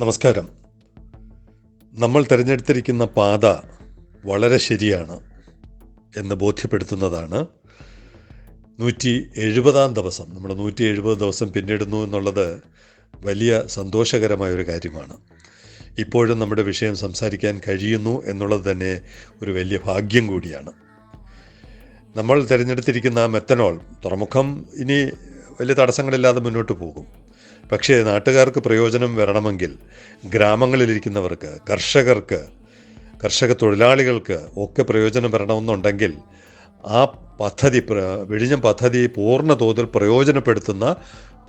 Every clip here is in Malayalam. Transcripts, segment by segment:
നമസ്കാരം. നമ്മൾ തിരഞ്ഞെടുത്തിരിക്കുന്ന പാത വളരെ ശരിയാണ് എന്ന് ബോധ്യപ്പെടുത്തുന്നതാണ്. നൂറ്റി എഴുപതാം ദിവസം നമ്മൾ നൂറ്റി എഴുപത് ദിവസം പിന്നിടുന്നു എന്നുള്ളത് വലിയ സന്തോഷകരമായ ഒരു കാര്യമാണ്. ഇപ്പോഴും നമ്മുടെ വിഷയം സംസാരിക്കാൻ കഴിയുന്നു എന്നുള്ളത് തന്നെ ഒരു വലിയ ഭാഗ്യം കൂടിയാണ്. നമ്മൾ തിരഞ്ഞെടുത്തിരിക്കുന്ന മെത്തനോൾ തുറമുഖം ഇനി വലിയ തടസ്സങ്ങളില്ലാതെ മുന്നോട്ട് പോകും. പക്ഷേ നാട്ടുകാർക്ക് പ്രയോജനം വരണമെങ്കിൽ ഗ്രാമങ്ങളിലിരിക്കുന്നവർക്ക് കർഷകർക്ക് കർഷക തൊഴിലാളികൾക്ക് ഒക്കെ പ്രയോജനം വരണമെന്നുണ്ടെങ്കിൽ ആ പദ്ധതി വിഴിഞ്ഞം പദ്ധതി പൂർണ തോതിൽ പ്രയോജനപ്പെടുത്തുന്ന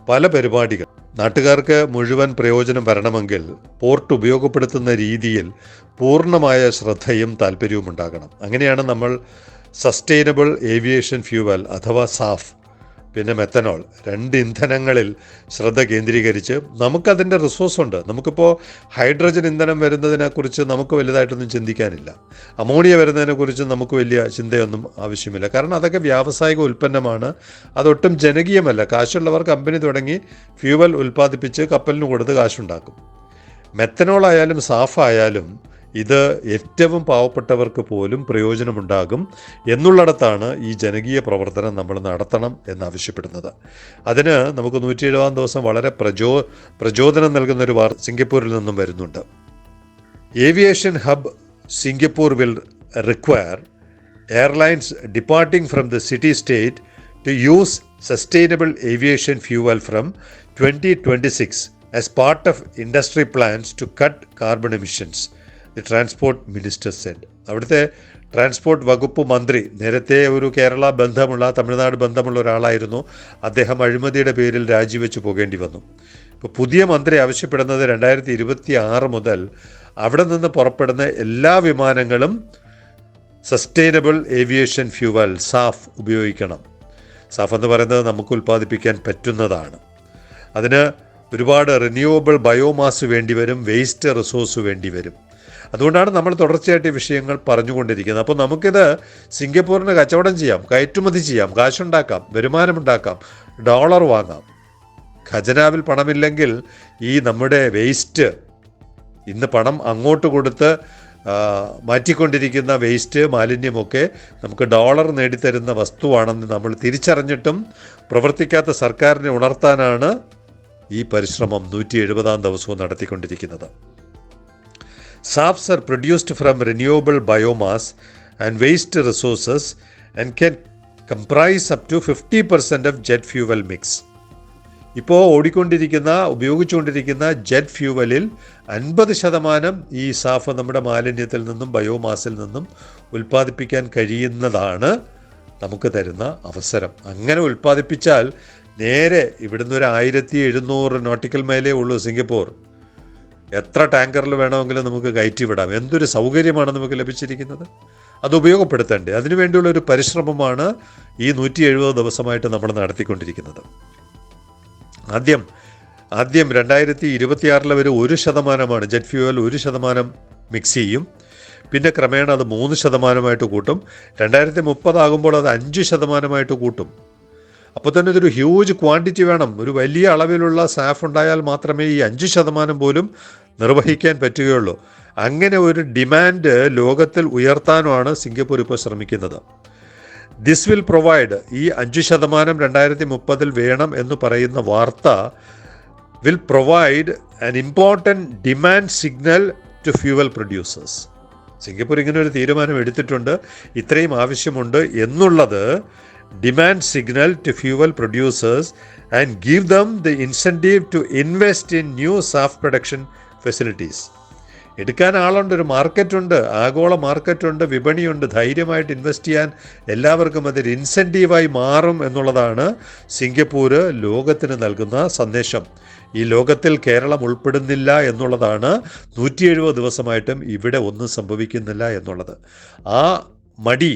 പല പരിപാടികൾ. നാട്ടുകാർക്ക് മുഴുവൻ പ്രയോജനം വരണമെങ്കിൽ പോർട്ട് ഉപയോഗപ്പെടുത്തുന്ന രീതിയിൽ പൂർണമായ ശ്രദ്ധയും താല്പര്യവും ഉണ്ടാകണം. അങ്ങനെയാണ് നമ്മൾ സസ്റ്റൈനബിൾ ഏവിയേഷൻ ഫ്യൂവൽ അഥവാ സാഫ് പിന്നെ മെത്തനോൾ. രണ്ട് ഇന്ധനങ്ങളിൽ ശ്രദ്ധ കേന്ദ്രീകരിച്ച് നമുക്കതിന്റെ റിസോഴ്സ് ഉണ്ട്. നമുക്കിപ്പോൾ ഹൈഡ്രജൻ ഇന്ധനം വരുന്നതിനെക്കുറിച്ച് നമുക്ക് വലുതായിട്ടൊന്നും ചിന്തിക്കാനില്ല. അമോണിയ വരുന്നതിനെക്കുറിച്ച് നമുക്ക് വലിയ ചിന്തയൊന്നും ആവശ്യമില്ല. കാരണം അതൊക്കെ വ്യാവസായിക ഉൽപ്പന്നമാണ്. അതൊട്ടും ജനകീയമല്ല. കാശുള്ളവർ കമ്പനി തുടങ്ങി ഫ്യൂവൽ ഉൽപ്പാദിപ്പിച്ച് കപ്പലിന് കൊടുത്ത് കാശുണ്ടാക്കും. മെത്തനോൾ ആയാലും ആയാലും ഇത് ഏറ്റവും പാവപ്പെട്ടവർക്ക് പോലും പ്രയോജനമുണ്ടാകും എന്നുള്ളിടത്താണ് ഈ ജനകീയ പ്രവർത്തനം നമ്മൾ നടത്തണം എന്നാവശ്യപ്പെടുന്നത്. അതിന് നമുക്ക് നൂറ്റി എഴുപതാം ദിവസം വളരെ പ്രചോ പ്രചോദനം നൽകുന്ന ഒരു വാർത്ത സിംഗപ്പൂരിൽ നിന്നും വരുന്നുണ്ട്. Aviation hub Singapore will require airlines departing from the city state to use sustainable aviation fuel from 2026 as part of industry plans to cut carbon emissions, the transport minister said അവിടുത്തെ ട്രാൻസ്പോർട്ട് വകുപ്പ് മന്ത്രി നേരത്തെ ഒരു കേരള ബന്ധമുള്ള തമിഴ്നാട് ബന്ധമുള്ള ഒരാളായിരുന്നു. അദ്ദേഹം അഴിമതിയുടെ പേരിൽ രാജിവെച്ച് പോകേണ്ടി വന്നു. ഇപ്പോൾ പുതിയ മന്ത്രി ആവശ്യപ്പെടുന്നത് രണ്ടായിരത്തി ഇരുപത്തി ആറ് മുതൽ അവിടെ നിന്ന് പുറപ്പെടുന്ന എല്ലാ വിമാനങ്ങളും സസ്റ്റൈനബിൾ ഏവിയേഷൻ ഫ്യൂവൽ സാഫ് ഉപയോഗിക്കണം. സാഫ് എന്ന് പറയുന്നത് നമുക്ക് ഉൽപ്പാദിപ്പിക്കാൻ പറ്റുന്നതാണ്. അതിന് ഒരുപാട് റിന്യൂവബിൾ ബയോമാസ് വേണ്ടി വരും വേസ്റ്റ് റിസോഴ്സ് വേണ്ടി വരും. അതുകൊണ്ടാണ് നമ്മൾ തുടർച്ചയായിട്ട് വിഷയങ്ങൾ പറഞ്ഞുകൊണ്ടിരിക്കുന്നത്. അപ്പോൾ നമുക്കിത് സിംഗപ്പൂരിന് കച്ചവടം ചെയ്യാം കയറ്റുമതി ചെയ്യാം കാശുണ്ടാക്കാം വരുമാനമുണ്ടാക്കാം ഡോളർ വാങ്ങാം. ഖജനാവിൽ പണമില്ലെങ്കിൽ ഈ നമ്മുടെ വേസ്റ്റ് ഇന്ന് പണം അങ്ങോട്ട് കൊടുത്ത് മാറ്റിക്കൊണ്ടിരിക്കുന്ന വേസ്റ്റ് മാലിന്യമൊക്കെ നമുക്ക് ഡോളർ നേടിത്തരുന്ന വസ്തുവാണെന്ന് നമ്മൾ തിരിച്ചറിഞ്ഞിട്ടും പ്രവർത്തിക്കാത്ത സർക്കാരിനെ ഉണർത്താനാണ് ഈ പരിശ്രമം നൂറ്റി എഴുപതാം ദിവസവും നടത്തിക്കൊണ്ടിരിക്കുന്നത്. Are produced from renewable biomass and waste resources and can comprise up to fifty percent of jet fuel mix ഇപ്പോൾ ഓടിക്കൊണ്ടിരിക്കുന്ന ഉപയോഗിച്ചുകൊണ്ടിരിക്കുന്ന ജെറ്റ് ഫ്യൂവലിൽ അൻപത് ശതമാനം ഈ സാഫ് നമ്മുടെ മാലിന്യത്തിൽ നിന്നും ബയോമാസിൽ നിന്നും ഉൽപ്പാദിപ്പിക്കാൻ കഴിയുന്നതാണ് നമുക്ക് തരുന്ന അവസരം. അങ്ങനെ ഉൽപ്പാദിപ്പിച്ചാൽ നേരെ ഇവിടുന്ന് ഒരു ആയിരത്തി എഴുന്നൂറ് നോട്ടിക്കൽ മൈലേ ഉള്ളൂ സിംഗപ്പൂർ. എത്ര ടാങ്കറിൽ വേണമെങ്കിലും നമുക്ക് കയറ്റി വിടാം. എന്തൊരു സൗകര്യമാണ് നമുക്ക് ലഭിച്ചിരിക്കുന്നത്? അത് ഉപയോഗപ്പെടുത്തേണ്ടത് അതിനുവേണ്ടിയുള്ള ഒരു പരിശ്രമമാണ് ഈ നൂറ്റി എഴുപത് ദിവസമായിട്ട് നമ്മൾ നടത്തിക്കൊണ്ടിരിക്കുന്നത്. ആദ്യം ആദ്യം രണ്ടായിരത്തി ഇരുപത്തിയാറിലെ വരെ ഒരു ശതമാനമാണ് ജെറ്റ് ഫ്യൂവൽ ഒരു ശതമാനം മിക്സ് ചെയ്യും. പിന്നെ ക്രമേണ അത് മൂന്ന് ശതമാനമായിട്ട് കൂട്ടും. രണ്ടായിരത്തി മുപ്പതാകുമ്പോൾ അത് അഞ്ച് ശതമാനമായിട്ട് കൂട്ടും. അപ്പോൾ തന്നെ ഇതൊരു ഹ്യൂജ് ക്വാണ്ടിറ്റി വേണം. ഒരു വലിയ അളവിലുള്ള സാഫ് ഉണ്ടായാൽ മാത്രമേ ഈ അഞ്ച് ശതമാനം പോലും നിർവഹിക്കാൻ പറ്റുകയുള്ളൂ. അങ്ങനെ ഒരു ഡിമാൻഡ് ലോകത്തിൽ ഉയർത്താനുമാണ് സിംഗപ്പൂർ ഇപ്പോൾ ശ്രമിക്കുന്നത്. ദിസ് വിൽ പ്രൊവൈഡ് ഈ അഞ്ച് ശതമാനം രണ്ടായിരത്തി മുപ്പതിൽ വേണം എന്ന് പറയുന്ന വാർത്ത will provide an important demand signal to fuel producers Singapore ഇങ്ങനെ ഒരു തീരുമാനം എടുത്തിട്ടുണ്ട്. ഇത്രയും ആവശ്യമുണ്ട് എന്നുള്ളത് demand signal to fuel producers and give them the incentive to invest in new soft production facilities. എടുക്കാൻ ആളുണ്ട് ഒരു മാർക്കറ്റുണ്ട് ആഗോള മാർക്കറ്റുണ്ട് വിപണിയുണ്ട് ധൈര്യമായിട്ട് ഇൻവെസ്റ്റ് ചെയ്യാൻ എല്ലാവർക്കും അതൊരു ഇൻസെന്റീവായി മാറും എന്നുള്ളതാണ് സിംഗപ്പൂർ ലോകത്തിന് നൽകുന്ന സന്ദേശം ഈ ലോകത്തിൽ കേരളം ഉൾപ്പെടുന്നില്ല എന്നുള്ളതാണ് നൂറ്റി എഴുപത് ദിവസമായിട്ടും ഇവിടെ ഒന്നും സംഭവിക്കുന്നില്ല എന്നുള്ളത് ആ മടി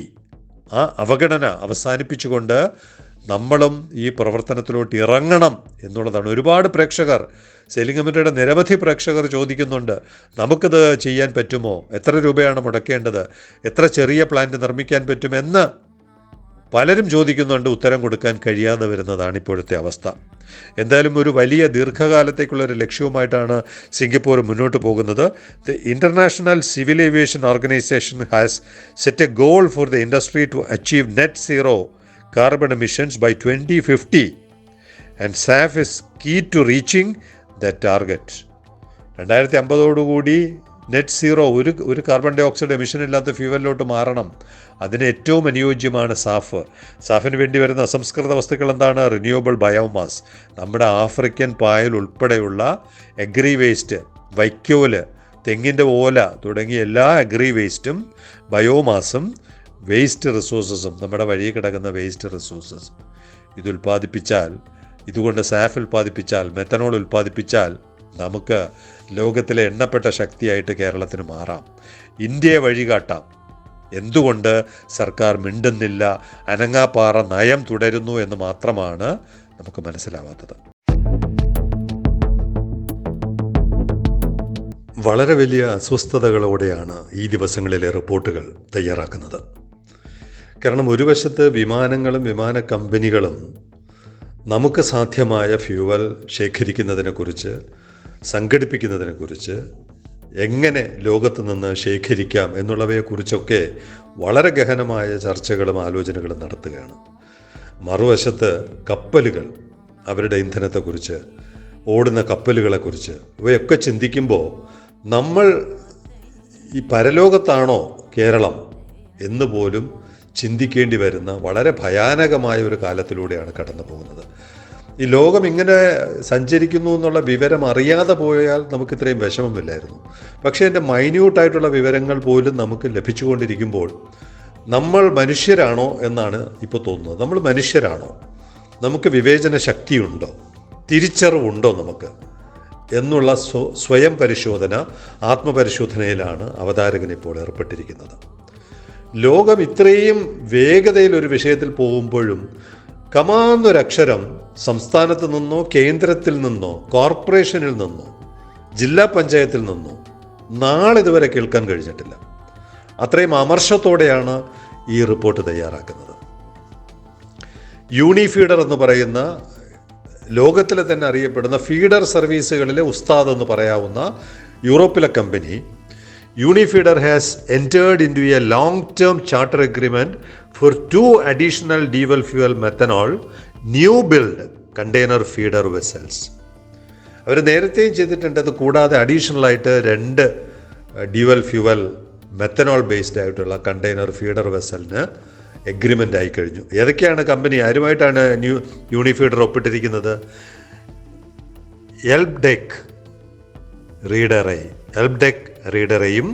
ആ അവഗണന അവസാനിപ്പിച്ചുകൊണ്ട് നമ്മളും ഈ പ്രവർത്തനത്തിലോട്ട് ഇറങ്ങണം എന്നുള്ളതാണ്. ഒരുപാട് പ്രേക്ഷകർ സെയിലിംഗ് കമ്മിറ്റിയുടെ നിരവധി പ്രേക്ഷകർ ചോദിക്കുന്നുണ്ട് നമുക്കിത് ചെയ്യാൻ പറ്റുമോ? എത്ര രൂപയാണ് മുടക്കേണ്ടത്? എത്ര ചെറിയ പ്ലാന്റ് നിർമ്മിക്കാൻ പറ്റുമെന്ന്? പലരും ചോദിക്കുന്നുണ്ട് ഉത്തരം കൊടുക്കാൻ കഴിയാതെ വരുന്നതാണ് ഇപ്പോഴത്തെ അവസ്ഥ. എന്തായാലും ഒരു വലിയ ദീർഘകാലത്തേക്കുള്ള ഒരു ലക്ഷ്യവുമായിട്ടാണ് സിംഗപ്പൂർ മുന്നോട്ട് പോകുന്നത്. The International Civil Aviation Organization has set a goal for the industry to achieve net zero carbon emissions by twenty fifty and SAF is key to reaching the target രണ്ടായിരത്തി അമ്പതോടുകൂടി നെറ്റ് സീറോ ഒരു ഒരു കാർബൺ ഡൈ ഓക്സൈഡ് എമിഷൻ ഇല്ലാത്ത ഫ്യൂവലിലോട്ട് മാറണം. അതിന് ഏറ്റവും അനുയോജ്യമാണ് സാഫ്. സാഫിന് വേണ്ടി വരുന്ന അസംസ്കൃത വസ്തുക്കൾ എന്താണ്? റിന്യൂവബിൾ ബയോമാസ് നമ്മുടെ ആഫ്രിക്കൻ പായൽ ഉൾപ്പെടെയുള്ള എഗ്രി വേസ്റ്റ് വൈക്കോൽ തെങ്ങിന്റെ ഓല തുടങ്ങിയ എല്ലാ അഗ്രി വേസ്റ്റും ബയോമാസും വേസ്റ്റ് റിസോഴ്സസും നമ്മുടെ വഴി കിടക്കുന്ന വേസ്റ്റ് റിസോഴ്സസ് ഇത് ഉൽപ്പാദിപ്പിച്ചാൽ ഇതുകൊണ്ട് സാഫ് ഉൽപ്പാദിപ്പിച്ചാൽ മെത്തനോൾ ഉൽപ്പാദിപ്പിച്ചാൽ നമുക്ക് ലോകത്തിലെ എണ്ണപ്പെട്ട ശക്തിയായിട്ട് കേരളത്തിന് മാറാം. ഇന്ത്യയെ വഴികാട്ടാം. എന്തുകൊണ്ട് സർക്കാർ മിണ്ടുന്നില്ല അനങ്ങാപ്പാറ നയം തുടരുന്നു എന്ന് മാത്രമാണ് നമുക്ക് മനസ്സിലാവാത്തത്. വളരെ വലിയ അസ്വസ്ഥതകളോടെയാണ് ഈ ദിവസങ്ങളിലെ റിപ്പോർട്ടുകൾ തയ്യാറാക്കുന്നത്. കാരണം ഒരു വശത്ത് വിമാനങ്ങളും വിമാന കമ്പനികളും നമുക്ക് സാധ്യമായ ഫ്യൂവൽ ശേഖരിക്കുന്നതിനെക്കുറിച്ച് സംഘടിപ്പിക്കുന്നതിനെക്കുറിച്ച് എങ്ങനെ ലോകത്ത് നിന്ന് ശേഖരിക്കാം എന്നുള്ളവയെക്കുറിച്ചൊക്കെ വളരെ ഗഹനമായ ചർച്ചകളും ആലോചനകളും നടത്തുകയാണ്. മറുവശത്ത് കപ്പലുകൾ അവരുടെ ഇന്ധനത്തെക്കുറിച്ച് ഓടുന്ന കപ്പലുകളെക്കുറിച്ച് ഇവയൊക്കെ ചിന്തിക്കുമ്പോൾ നമ്മൾ ഈ പരലോകത്താണോ കേരളം എന്ന് പോലും ചിന്തിക്കേണ്ടി വരുന്ന വളരെ ഭയാനകമായ ഒരു കാലത്തിലൂടെയാണ് കടന്നു പോകുന്നത് ഈ ലോകം ഇങ്ങനെ സഞ്ചരിക്കുന്നു എന്നുള്ള വിവരം അറിയാതെ പോയാൽ നമുക്ക് ഇത്രയും വിഷമമില്ലായിരുന്നു. പക്ഷേ എന്റെ മൈന്യൂട്ടായിട്ടുള്ള വിവരങ്ങൾ പോലും നമുക്ക് ലഭിച്ചുകൊണ്ടിരിക്കുമ്പോൾ നമ്മൾ മനുഷ്യരാണോ എന്നാണ് ഇപ്പോൾ തോന്നുന്നത്. നമ്മൾ മനുഷ്യരാണോ? നമുക്ക് വിവേചന ശക്തിയുണ്ടോ? തിരിച്ചറിവുണ്ടോ നമുക്ക്? എന്നുള്ള സ്വ സ്വയം പരിശോധന ആത്മപരിശോധനയിലാണ് അവതാരകൻ ഇപ്പോൾ ഏർപ്പെട്ടിരിക്കുന്നത്. ലോകം ഇത്രയും വേഗതയിൽ ഒരു വിഷയത്തിൽ പോകുമ്പോഴും കമാന്നൊരക്ഷരം സംസ്ഥാനത്ത് നിന്നോ കേന്ദ്രത്തിൽ നിന്നോ കോർപ്പറേഷനിൽ നിന്നോ ജില്ലാ പഞ്ചായത്തിൽ നിന്നോ നാളിതുവരെ കേൾക്കാൻ കഴിഞ്ഞിട്ടില്ല. അത്രയും അമർഷത്തോടെയാണ് ഈ റിപ്പോർട്ട് തയ്യാറാക്കുന്നത്. യൂണിഫീഡർ എന്ന് പറയുന്ന ലോകത്തിലെ തന്നെ അറിയപ്പെടുന്ന ഫീഡർ സർവീസുകളിലെ ഉസ്താദ് എന്ന് പറയാവുന്ന യൂറോപ്പിലെ company Unifeeder has entered into a long term charter agreement for two additional dual fuel methanol new build container feeder vessels അവർ നേരത്തെയും ചെയ്തിട്ടുണ്ട്. അത് കൂടാതെ അഡീഷണൽ ആയിട്ട് രണ്ട് ഡ്യുവൽ ഫ്യൂവൽ മെത്തനോൾ ബേസ്ഡ് ആയിട്ടുള്ള കണ്ടെയ്നർ ഫീഡർ വെസലിന് എഗ്രിമെന്റ് ആയി കഴിഞ്ഞു. ഏതൊക്കെയാണ് കമ്പനി ആരുമായിട്ടാണ് ന്യൂ യൂണിഫീഡർ ഒപ്പിട്ടിരിക്കുന്നത്? എൽബ്ഡെക് റീഡറെ എൽബ്ഡെക് റീഡറെയും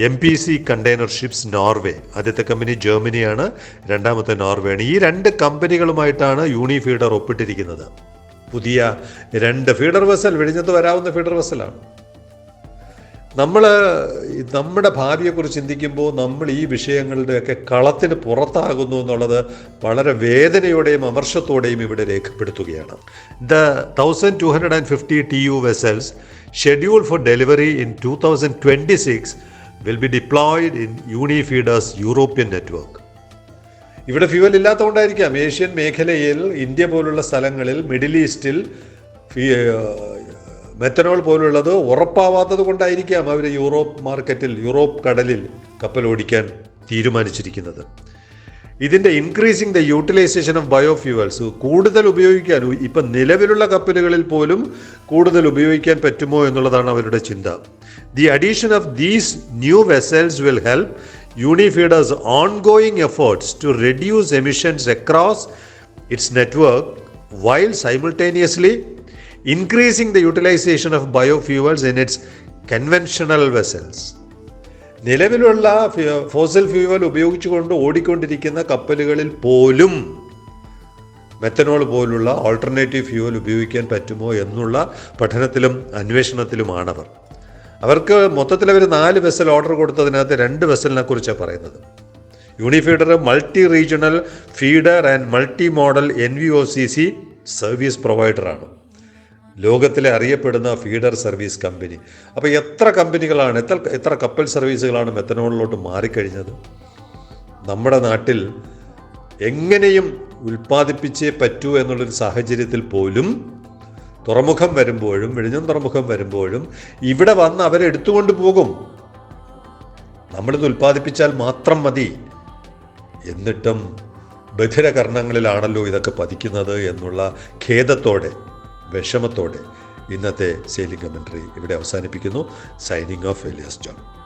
M P C container ships Norway ആദ്യത്തെ കമ്പനി ജർമ്മനിയാണ് രണ്ടാമത്തെ നോർവേയാണ്. ഈ രണ്ട് കമ്പനികളുമായിട്ടാണ് യൂണിഫീഡർ ഒപ്പിട്ടിരിക്കുന്നത്. പുതിയ രണ്ട് ഫീഡർ വെസൽ വെടിഞ്ഞത്ത് വരാവുന്ന ഫീഡർ വെസലാണ് നമ്മൾ നമ്മുടെ ഭാവിയെക്കുറിച്ച് ചിന്തിക്കുമ്പോൾ നമ്മൾ ഈ വിഷയങ്ങളുടെയൊക്കെ കളത്തിന് പുറത്താകുന്നു എന്നുള്ളത് വളരെ വേദനയോടെയും അമർഷത്തോടെയും ഇവിടെ രേഖപ്പെടുത്തുകയാണ്. The thousand two hundred and fifty T U vessels scheduled for delivery in two thousand twenty six will be deployed in Unifeeder's European network ഇവിടെ ഫ്യൂവൽ ഇല്ലാത്തതുകൊണ്ടായിരിക്കാം. ഏഷ്യൻ മേഖലയിൽ ഇന്ത്യ പോലുള്ള സ്ഥലങ്ങളിൽ മിഡിൽ ഈസ്റ്റിൽ മെത്തനോൾ പോലുള്ളത് ഉറപ്പാവാത്തത് കൊണ്ടായിരിക്കാം അവർ യൂറോപ്പ് മാർക്കറ്റിൽ യൂറോപ്പ് കടലിൽ കപ്പൽ ഓടിക്കാൻ തീരുമാനിച്ചിരിക്കുന്നത്. ഇതിന്റെ increasing the utilization of biofuels കൂടുതൽ ഉപയോഗിക്കാൻ ഇപ്പം നിലവിലുള്ള കപ്പലുകളിൽ പോലും കൂടുതൽ ഉപയോഗിക്കാൻ പറ്റുമോ എന്നുള്ളതാണ് അവരുടെ ചിന്ത. The addition of these new vessels will help Unifeeder's ongoing efforts to reduce emissions across its network while simultaneously increasing the utilisation of biofuels in its conventional vessels നിലവിലുള്ള ഫോസൽ ഫ്യൂവൽ ഉപയോഗിച്ചുകൊണ്ട് ഓടിക്കൊണ്ടിരിക്കുന്ന കപ്പലുകളിൽ പോലും മെത്തനോൾ പോലുള്ള ഓൾട്ടർനേറ്റീവ് ഫ്യൂവൽ ഉപയോഗിക്കാൻ പറ്റുമോ എന്നുള്ള പഠനത്തിലും അന്വേഷണത്തിലുമാണവർ. അവർക്ക് മൊത്തത്തിൽ അവർ നാല് വെസൽ ഓർഡർ കൊടുത്തതിനകത്ത് രണ്ട് വെസലിനെ കുറിച്ചാണ് പറയുന്നത്. Unifeeder multi regional feeder and multi modal N V O C C service പ്രൊവൈഡറാണ് ലോകത്തിലെ അറിയപ്പെടുന്ന ഫീഡർ സർവീസ് കമ്പനി. അപ്പോൾ എത്ര കമ്പനികളാണ് എത്ര എത്ര കപ്പൽ സർവീസുകളാണ് മെത്തനോളിലോട്ട് മാറിക്കഴിഞ്ഞത്? നമ്മുടെ നാട്ടിൽ എങ്ങനെയും ഉൽപ്പാദിപ്പിച്ചേ പറ്റൂ എന്നുള്ളൊരു സാഹചര്യത്തിൽ പോലും തുറമുഖം വരുമ്പോഴും വിഴിഞ്ഞം തുറമുഖം വരുമ്പോഴും ഇവിടെ വന്ന് അവരെ എടുത്തുകൊണ്ട് പോകും. നമ്മളിത് ഉൽപ്പാദിപ്പിച്ചാൽ മാത്രം മതി എന്നിട്ടും ബധിരകർണങ്ങളിലാണല്ലോ ഇതൊക്കെ പതിക്കുന്നത് എന്നുള്ള ഖേദത്തോടെ വിഷമത്തോടെ ഇന്നത്തെ സെയിലിംഗ് കമൻട്രി ഇവിടെ അവസാനിപ്പിക്കുന്നു. Signing off Elias John